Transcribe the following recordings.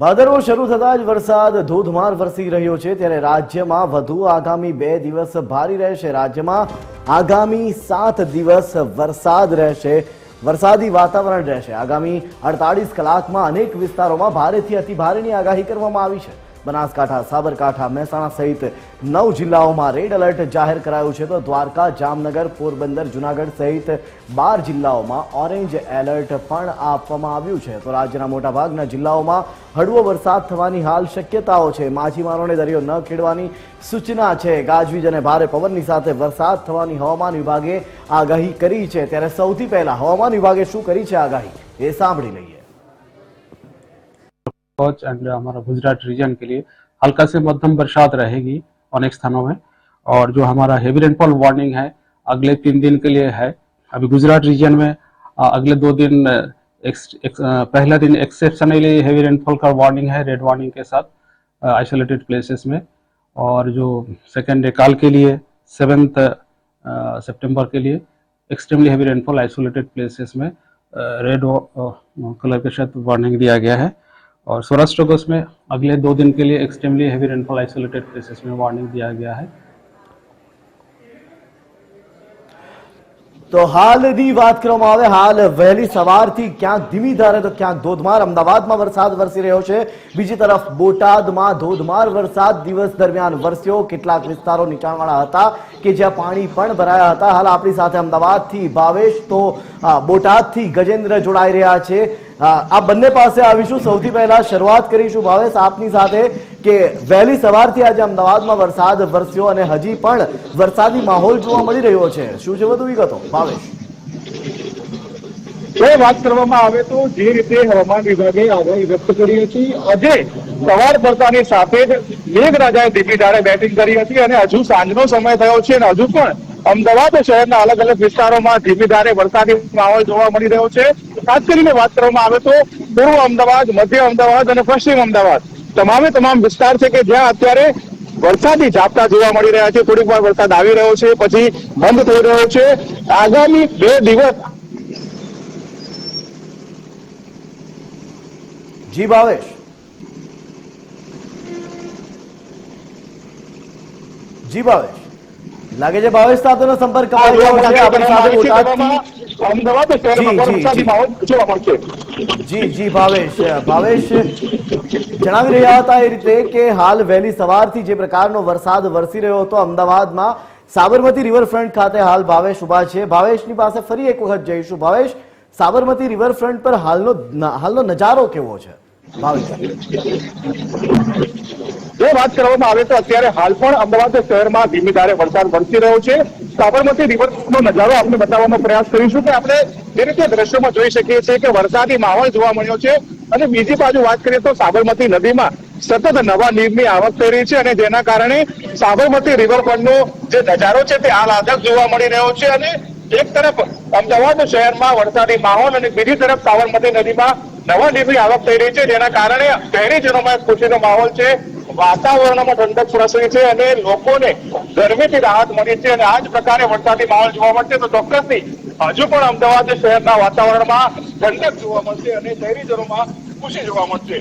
ભાદરવો શરૂ થતાં જ વરસાદ ધોધમાર વરસી રહ્યો છે ત્યારે રાજ્યમાં વધુ આગામી બે દિવસ ભારી રહેશે. રાજ્યમાં આગામી સાત દિવસ વરસાદ રહેશે. વરસાદી વાતાવરણ રહેશે. આગામી અડતાલીસ કલાકમાં અનેક વિસ્તારોમાં ભારેથી અતિ ભારેની આગાહી કરવામાં આવી છે. બનાસકાંઠા, સાબરકાંઠા, મહેસાણા સહિત નવ જિલ્લાઓમાં રેડ એલર્ટ જાહેર કરાયું છે. તો દ્વારકા, જામનગર, પોરબંદર, જુનાગઢ સહિત બાર જિલ્લાઓમાં ઓરેન્જ એલર્ટ પણ આપવામાં આવ્યું છે. તો રાજ્યના મોટાભાગના જિલ્લાઓમાં હળવો વરસાદ થવાની હાલ શક્યતાઓ છે. માછીમારોને દરિયો ન ખેડવાની સૂચના છે. ગાજવીજ અને ભારે પવનની સાથે વરસાદ થવાની હવામાન વિભાગે આગાહી કરી છે. ત્યારે સૌથી પહેલા હવામાન વિભાગે શું કરી છે આગાહી? એ સાંભળી લઈએ. कच्छ एंड हमारा गुजरात रीजन के लिए हल्का से मध्यम बरसात रहेगी अनेक स्थानों में। और जो हमारा हेवी रेनफॉल वार्निंग है, अगले तीन दिन के लिए है। अभी गुजरात रीजन में अगले दो दिन एक्स- एक्स- पहला दिन एक्सेप्शनली हेवी रेनफॉल का वार्निंग है रेड वार्निंग के साथ आइसोलेटेड प्लेसेस में। और जो सेकेंड डे काल के लिए सेवेंथ सितंबर के लिए extremely heavy rainfall isolated places में रेड कलर के साथ वार्निंग दिया गया है। और सौराष्ट्र कोस्ट में अगले दो दिन के लिए extremely heavy rainfall isolated places में वार्निंग दिया गया है તો હાલની વાત કરવામાં આવે હાલ વહેલી સવારથી ક્યાંક ધીમી ધારે તો ક્યાંક ધોધમાર અમદાવાદમાં વરસાદ વરસી રહ્યો છે બીજી તરફ બોટાદમાં ધોધમાર વરસાદ દિવસ દરમિયાન વરસ્યો કેટલાક વિસ્તારો નીચાણવાળા હતા કે જ્યાં પાણી પણ ભરાયા હતા હાલ આપણી સાથે અમદાવાદથી ભાવેશ તો અ, બોટાદથી ગજેન્દ્ર જોડાઈ રહ્યા છે અ, આ બંને પાસે આવીશું. સૌથી પહેલા શરૂઆત કરીશું ભાવેશ આપની સાથે કે વહેલી સવારથી આજે અમદાવાદમાં વરસાદ વરસ્યો અને હજી પણ વરસાદી માહોલ જોવા મળી રહ્યો છે. શું છે વધુ વિગતો? ભાવેશ. વાત કરવામાં આવે તો જે રીતે હવામાન વિભાગે આગાહી વ્યક્ત કરી હતી, આજે સવાર પડતાની સાથે જ મેઘરાજાએ ધીમી ધારે બેટિંગ કરી હતી અને હજુ સાંજનો સમય થયો છે અને હજુ પણ અમદાવાદ શહેરના અલગ અલગ વિસ્તારોમાં ધીમી ધારે વરસાદી માહોલ જોવા મળી રહ્યો છે. ખાસ કરીને વાત કરવામાં આવે તો પૂર્વ અમદાવાદ મધ્ય અમદાવાદ અને પશ્ચિમ અમદાવાદ તમામે તમામ વિસ્તાર છે કે જ્યાં અત્યારે વરસાદી ઝાપટા જોવા મળી રહ્યા છે. થોડીક વાર વરસાદ આવી રહ્યો છે પછી બંધ થઈ રહ્યો છે. આગામી બે દિવસ જી ભાવેશ. જી ભાવેશ. લાગે છે ભાવેશ સાથેનો સંપર્ક આપણી સાથે અમદાવાદ શહેરમાં જી, જી, વરસાદી માહોલ જોવા મળશે. જી જી ભાવેશ ભાવેશ. જણાવી રહ્યા હતા એ રીતે કે હાલ વહેલી સવારથી જે પ્રકારનો વરસાદ વરસી રહ્યો હતો અમદાવાદમાં સાબરમતી રિવરફ્રન્ટ ખાતે હાલ ભાવેશ ઊભા છે. ભાવેશની પાસે ફરી એક વખત જઈશું. ભાવેશ સાબરમતી રિવરફ્રન્ટ પર હાલનો હાલનો નજારો કેવો છે? જો વાત કરવામાં આવે તો અત્યારે હાલ પણ અમદાવાદ શહેરમાં ધીમી ધારે વરસાદ વરસી રહ્યો છે. સાબરમતી રિવરનો નજારો આપણે બતાવવાનો પ્રયાસ કરીશું કે આપણે જે રીતે દ્રશ્યોમાં જોઈ શકીએ છીએ કે વરસાદી માહોલ જોવા મળ્યો છે. અને બીજી બાજુ વાત કરીએ તો સાબરમતી નદીમાં સતત નવા નીરની આવક થઈ રહી છે અને જેના કારણે સાબરમતી રિવરફ્રન્ટનો જે નજારો છે તે આહલાદક જોવા મળી રહ્યો છે. અને એક તરફ અમદાવાદ શહેરમાં વરસાદી માહોલ અને બીજી તરફ સાબરમતી નદીમાં નવા નીરની આવક થઈ રહી છે, જેના કારણે શહેરીજનોમાં ખુશીનો માહોલ છે, વાતાવરણમાં ઠંડક પ્રસરી છે અને લોકોને ગરમીથી રાહત મળી છે અને આ જ પ્રકારે વરસાદી માહોલ જોવા મળશે. તો ચોક્કસથી હજુ પણ અમદાવાદ શહેરના વાતાવરણમાં ઠંડક જોવા મળશે અને શહેરીજનોમાં ખુશી જોવા મળશે.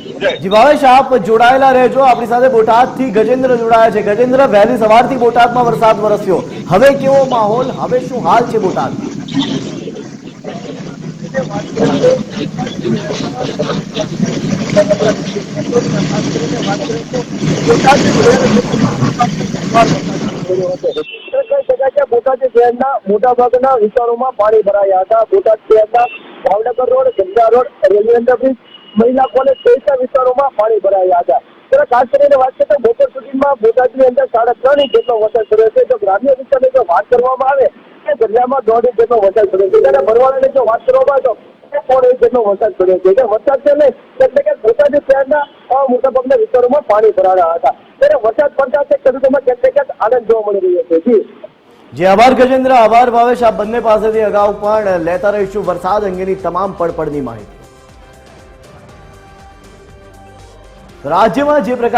આપ જોડાયેલા રહેજો. આપણી સાથે બોટાદથી ગજેન્દ્ર જોડાયા છે. ગજેન્દ્ર, વહેલી સવારથી બોટાદમાં વરસાદ વરસ્યો. હવે કેવો માહોલ? હવે શું હાલ છે બોટાદમાં બોટાદ શહેરના મોટાભાગના વિસ્તારોમાં પાણી ભરાયા હતા બોટાદ શહેરના Bhavnagar road Ganga road railway underbridge મહિલા કોલેજ સહિતના વિસ્તારોમાં પાણી ભરાયા હતા ત્યારે ખાસ કરીને વાત કરીએ તો બપોર સુધીમાં બોટાદની અંદર સાડા ત્રણ ઇંચ જેટલો વરસાદ પડ્યો છે. જો ગ્રામ્ય વિસ્તારની જો વાત કરવામાં આવે તો દરિયામાં દોઢ ઇંચ જેટલો વરસાદ પડ્યો છે. ત્યારે ભરવાડાની જો વાત કરવામાં આવે તો પોણો ઇંચ જેટલો વરસાદ પડ્યો છે. એટલે વરસાદ છે નહીં એટલે કે બોટાદ શહેરના અ, મોટાભાગના વિસ્તારોમાં પાણી ભરાયા હતા. ત્યારે વરસાદ પડતા છે ખેડૂતોમાં ક્યાંક ને ક્યાંક આનંદ જોવા મળી રહ્યો છે. જી. જે આભાર ગજેન્દ્ર આભાર ભાવેશ. આ બંને પાસેથી અગાઉ પણ લેતા રહીશું વરસાદ અંગેની તમામ પડપડની માહિતી. રાજ્યમાં જે પ્રકાર